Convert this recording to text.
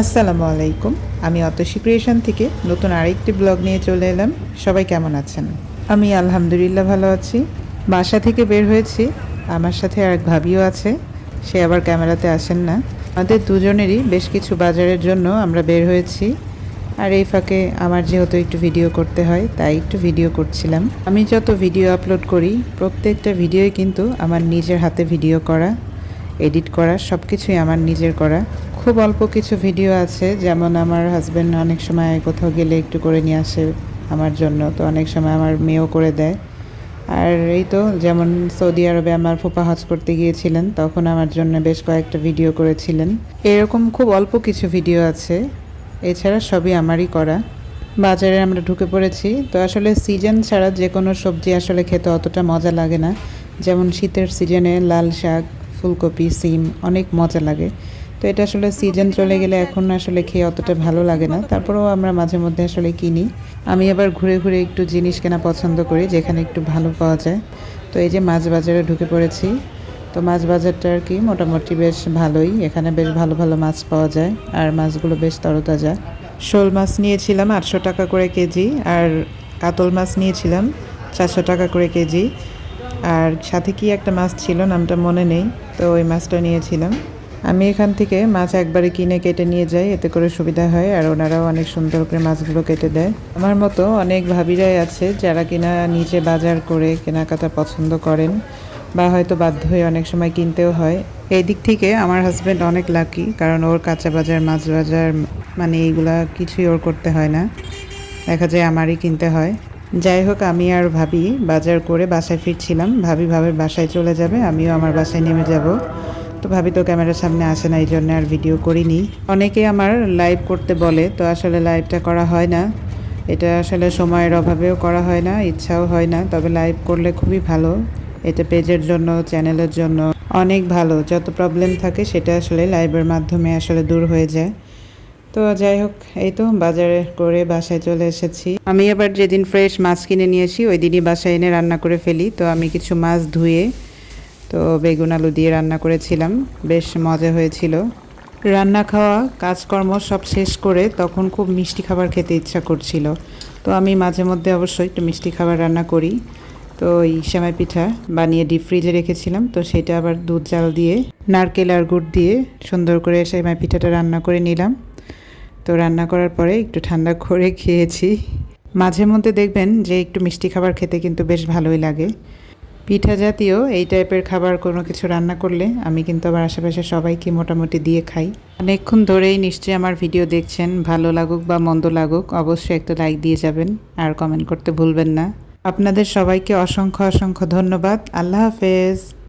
আসসালামু আলাইকুম। আমি অতসী ক্রিয়েশন থেকে নতুন আরেকটি ব্লগ নিয়ে চলে এলাম। সবাই কেমন আছেন? আমি আলহামদুলিল্লাহ ভালো আছি। বাসা থেকে বের হয়েছি। আমার সাথে আর এক ভাবিও আছে। সে আবার ক্যামেরাতে আসেন না। আমাদের দুজনেরই বেশ কিছু বাজারের জন্য আমরা বের হয়েছি। আর এই ফাঁকে আমার যেহেতু একটু ভিডিও করতে হয়, তাই একটু ভিডিও করছিলাম। আমি যত ভিডিও আপলোড করি, প্রত্যেকটা ভিডিওই কিন্তু আমার নিজের হাতে ভিডিও করা, এডিট করা সব কিছুই আমার নিজের করা। খুব অল্প কিছু ভিডিও আছে, যেমন আমার হাজব্যান্ড অনেক সময় কোথাও গেলে একটু করে নিয়ে আসে আমার জন্য, তো অনেক সময় আমার মেয়েও করে দেয়। আর এই তো, যেমন সৌদি আরবে আমার ফুপা হজ করতে গিয়েছিলেন, তখন আমার জন্য বেশ কয়েকটা ভিডিও করেছিলেন। এরকম খুব অল্প কিছু ভিডিও আছে, এছাড়া সবই আমারই করা। বাজারে আমরা ঢুকে পড়েছি, তো আসলে সিজন ছাড়া যে কোনো সবজি আসলে খেতে অতটা মজা লাগে না। যেমন শীতের সিজনে লাল শাক, ফুলকপি, সিম, অনেক মজা লাগে। তো এটা আসলে সিজন চলে গেলে এখন আসলে খেয়ে অতটা ভালো লাগে না। তারপরেও আমরা মাঝে মধ্যে আসলে কিনি। আমি আবার ঘুরে ঘুরে একটু জিনিস কেনা পছন্দ করি, যেখানে একটু ভালো পাওয়া যায়। তো এই যে মাছ বাজারে ঢুকে পড়েছি। তো মাছ বাজারটা আর কি মোটামুটি বেশ ভালোই। এখানে বেশ ভালো ভালো মাছ পাওয়া যায়। আর মাছগুলো বেশ তরতাজা। শোল মাছ নিয়েছিলাম আটশো টাকা করে কেজি। আর কাতল মাছ নিয়েছিলাম চারশো টাকা করে কেজি। আর সাথে কি একটা মাছ ছিল, নামটা মনে নেই। তো ওই মাছটা নিয়েছিলাম। আমি এখান থেকে মাছ একবারে কিনে কেটে নিয়ে যাই, এতে করে সুবিধা হয় আর ওনারাও অনেক সুন্দর করে মাছগুলো কেটে দেয়। আমার মতো অনেক ভাবিরাই আছে যারা কিনা নিজে বাজার করে কেনাকাটা পছন্দ করেন বা হয়তো বাধ্য হয়ে অনেক সময় কিনতেও হয়। এই দিক থেকে আমার হাজব্যান্ড অনেক লাকি কারণ ওর কাঁচা বাজার, মাছ বাজার মানে এইগুলা কিছুই ওর করতে হয় না। দেখা যায় আমারই কিনতে হয়। যাই হোক, আমি আর ভাবি বাজার করে বাসায় ফিরছিলাম। ভাবি ভাবে বাসায় চলে যাবে, আমিও আমার বাসায় নেমে যাব। তো ভাবি তো ক্যামেরার সামনে আসে না এই জন্য আর ভিডিও করিনি। অনেকে আমার লাইভ করতে বলে, তো আসলে লাইভটা করা হয় না। এটা আসলে সময়ের অভাবেও করা হয় না, ইচ্ছাও হয় না, তবে লাইভ করলে খুবই ভালো। এটা পেজের জন্য, চ্যানেলের জন্য অনেক ভালো। যত প্রবলেম থাকে, সেটা আসলে লাইভের মাধ্যমে আসলে দূর হয়ে যায়। তো যাই হোক, এই তো বাজারে করে বাসায় চলে এসেছি। আমি এবার যেদিন ফ্রেশ মাছ কিনে নিয়েছি ওই দিনই বাসায় এনে রান্না করে ফেলি। তো আমি কিছু মাছ ধুয়ে তো বেগুন আলু দিয়ে রান্না করেছিলাম। বেশ মজা হয়েছিল। রান্না খাওয়া, কাজকর্ম সব শেষ করে তখন খুব মিষ্টি খাবার খেতে ইচ্ছা করছিল। তো আমি মাঝে মধ্যে অবশ্যই একটু মিষ্টি খাবার রান্না করি। তো ওই সেমাই পিঠা বানিয়ে ডিপ ফ্রিজে রেখেছিলাম। তো সেটা আবার দুধ জাল দিয়ে, নারকেল আর গুড় দিয়ে সুন্দর করে সেমাই পিঠাটা রান্না করে নিলাম। তো রান্না করার পরে একটু ঠান্ডা করে খেয়েছি। মাঝে মধ্যে দেখবেন যে একটু মিষ্টি খাবার খেতে কিন্তু বেশ ভালোই লাগে। পিঠা জাতীয় এই টাইপের খাবার কোনো কিছু রান্না করলে আমি কিন্তু আবার আশেপাশে সবাইকে মোটামুটি দিয়ে খাই। অনেকক্ষণ ধরেই নিশ্চয়ই আমার ভিডিও দেখছেন, ভালো লাগুক বা মন্দ লাগুক, অবশ্যই একটা লাইক দিয়ে যাবেন আর কমেন্ট করতে ভুলবেন না। আপনাদের সবাইকে অসংখ্য অসংখ্য ধন্যবাদ। আল্লাহ হাফেজ।